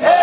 Hey!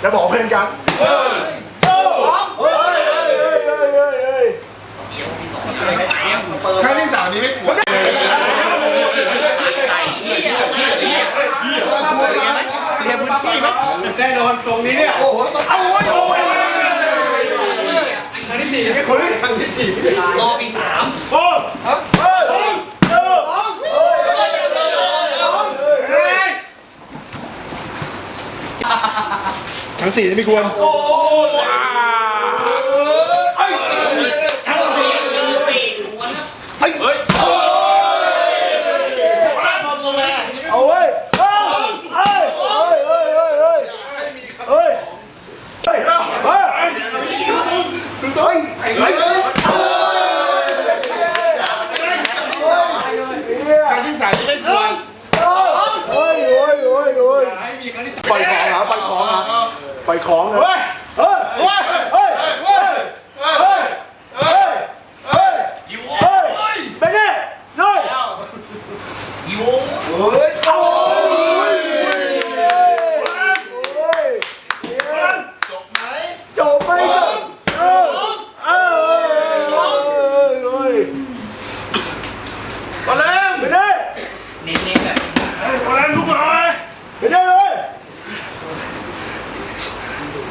แล้วบอกเพื่อนกันเฮ้ยเฮ้ยเฮ้ยเฮ้ยเฮ้ยเฮ้ยครั้งที่สามนี้ไม่ปวดแน่นอนตรงนี้เนี่ยโอ้โหต้องเอาโอ้ยโอ้ยครั้งที่สี่ไม่คนครั้งที่สี่รอปีสาม โอ้เฮ้ยเฮ้ยเฮ้ย ครั้ง สี่ไม่ควร โอ้ว้า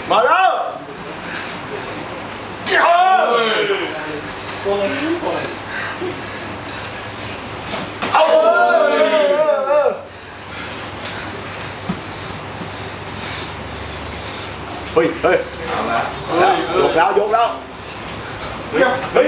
mở ra! Trời ông ơi ơi ơi vụt đâu vụt đi. Đi.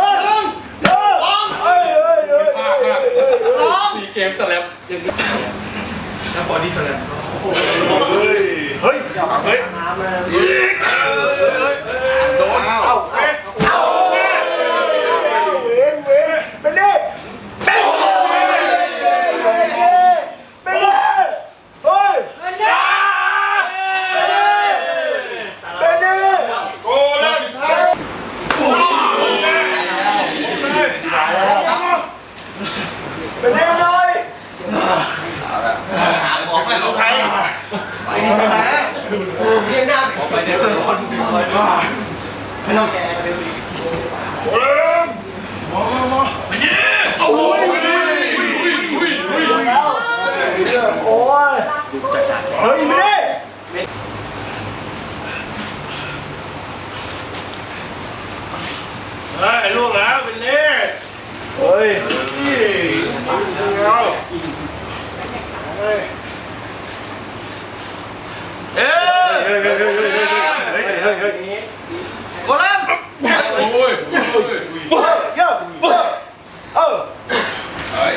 เกมสแลปยังนึกไม่ออกถ้วบอดี้สแลมก็เฮ้ย เฮ้ย เฮ้ยโดนเอ้า ออเฮ้ยเฮ้ยเฮ้ยเฮ้ยเฮ้ยเฮ้ยเฮ้ยโกลัมโอ้ยโอ้ยเฮ้ยเฮ้ยเฮ้ยเออเฮ้ย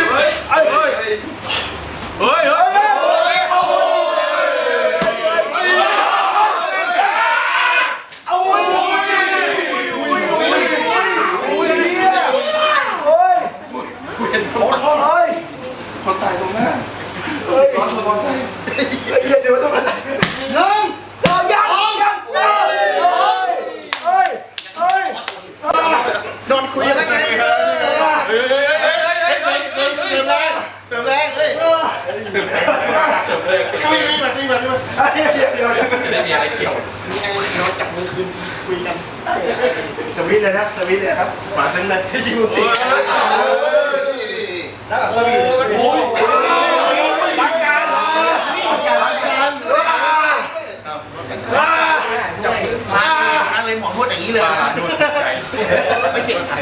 เฮ้ยเฮ้ยเฮ้ยเฮ้ย คุยกันมาคุยกันมาเดี๋ยวเดี๋ยวเดี๋ยวจะได้มีอะไรเกี่ยวเราจับมือคืนคุยกันสวิตเลยนะสวิตเลยครับหวานซึ้งเลยที่ชิวสิแล้วสวิตโอ้ยรักกันรักกันรักกันจับมือพาอะไรหมอนวดอย่างนี้เลยไม่เจ็บขา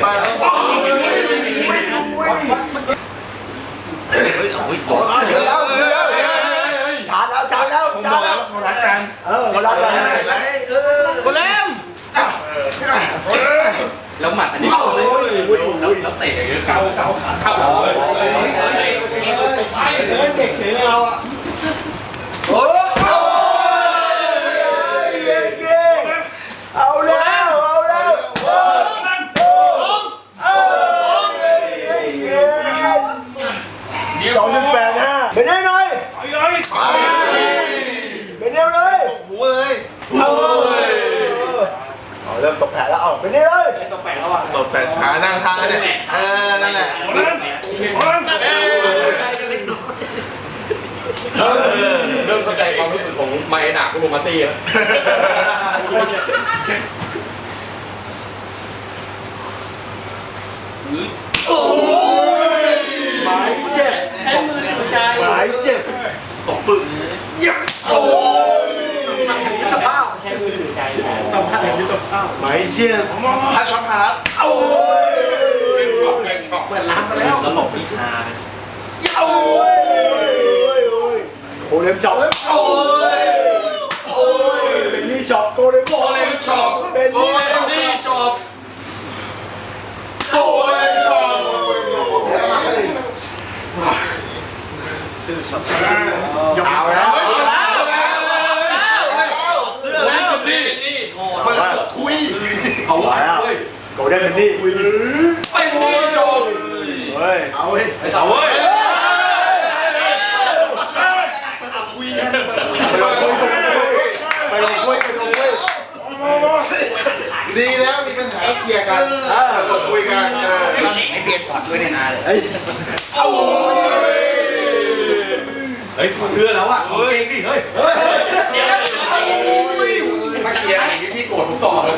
มาแล้วเฮ้ยโอ้ยโอ้ยเดี๋ยวแล้วเดี๋ยวแล้วชาร์จแล้วชาร์จแล้วผมชาบร์อจกแล้แล้ววว่าเขารักกันเออเขารักกันเออคนเล่มแล้วหมัดอันนี้แล้วเตะอย่างเงี้ยเข้าเข้าขาเข้าเด็กเฉยเราอะางทางเนี่ยเออนั่นแหละนั่นโอ้นั่ใกล้กันเล็กน้อยเริ่มเข้าใจความรู้สึกของไมหนักคุณลุมาตี้แล้วโอ้ยหมายเจ็บใช้มือสุดใจหมายเจ็บตกปึ้งยับโอ้ยทำแข่งยุทธภาพใช้มือสุดใจทำแข่งยุทธภาพหมายเจ็บถ้าช็อตหาดโอ้ย ปิาร้านซะแล้วตลกอีกฮโอ้ยโอ้ยโอเลมช็อปโอ้ยโอ้ยเป็นนี่ช็อปโกเลมโอเลมช็อปเป็นโอเลมนี่ช็อปโอเลมช็อปเอาแล้วเอาแล้วโกลเด้นเป็นนี่เป็นนี่ชม ฮ้ยเอาเว้ยไอ้สาวเว้ยคุยกันไปลงคุยไปลงคุยดีแล้วมีปัญหาเคลียร์กันกดคุยกันเออไอ้เบียร์ถอดด้วยในนาเลยเฮ้ยเฮ้ยเรือแล้วอะเฮ้ยดิเฮ้ยเดี๋ยวมาเคลียร์อย่างนี้พี่โกรธผมต่อเลย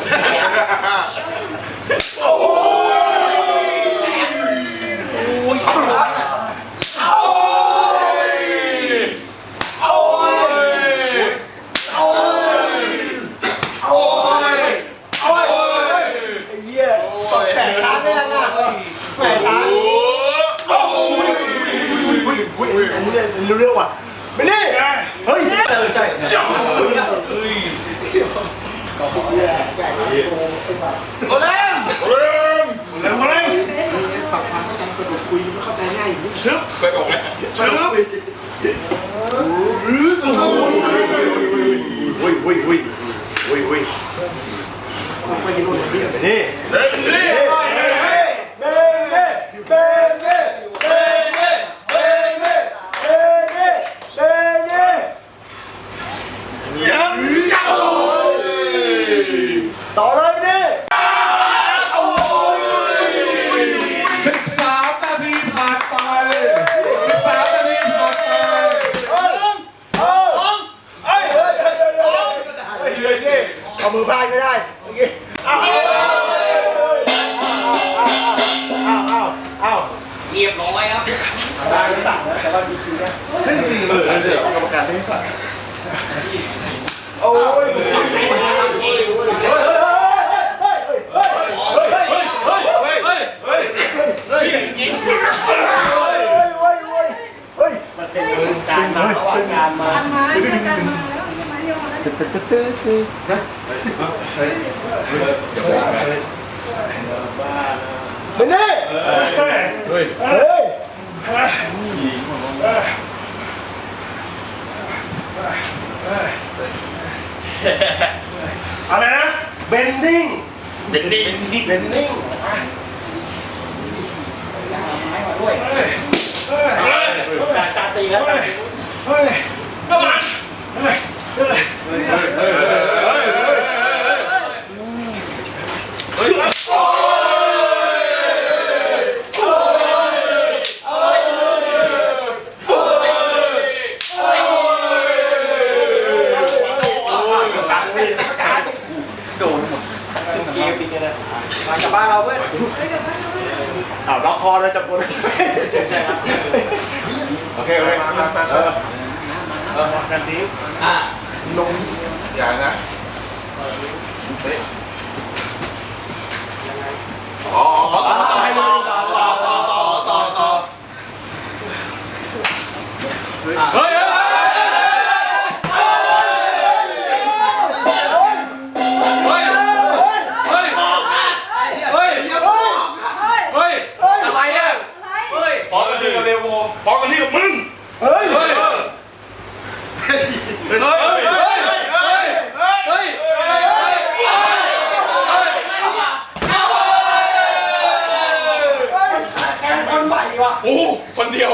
โอเลมโอเลมโอเลมโอเลมปรับความเข้าใจกระดูกคุยไม่เข้าใจง่ายชึบไปบอกเลยชึบหรือโอ้โหโอ้ยโอ้ยโอ้ยโอ้ยโอ้ยโอ้ยโอ้ยนี่นี่ ยบร้อยครับได้ไม่สั่งนะแต่ว่าดีคิวนะไม่จริงเลยเดี๋ยวกรรมการไม่สั่งโอ้ยการมาระหว่างการมาการมาการมาแล้วมาเร็วแล้วตึ๊ดตึ๊ดตึ๊ดตึ๊ดนะเฮ้ยเฮ้ยเฮ้ยบ้านะ เป็นนี่เฮ้ยเฮ้ยอะไรนะ เบนดิ้งเด็กนี่เบนดิ้ง มากับบ้านเราเพื่อนอ้าล็อกคอเลยจับคนโอเคโอเคมามามาเออเออกันดีอะลงอย่านะเฮ้ยอ๋อ โอ้คนเดียว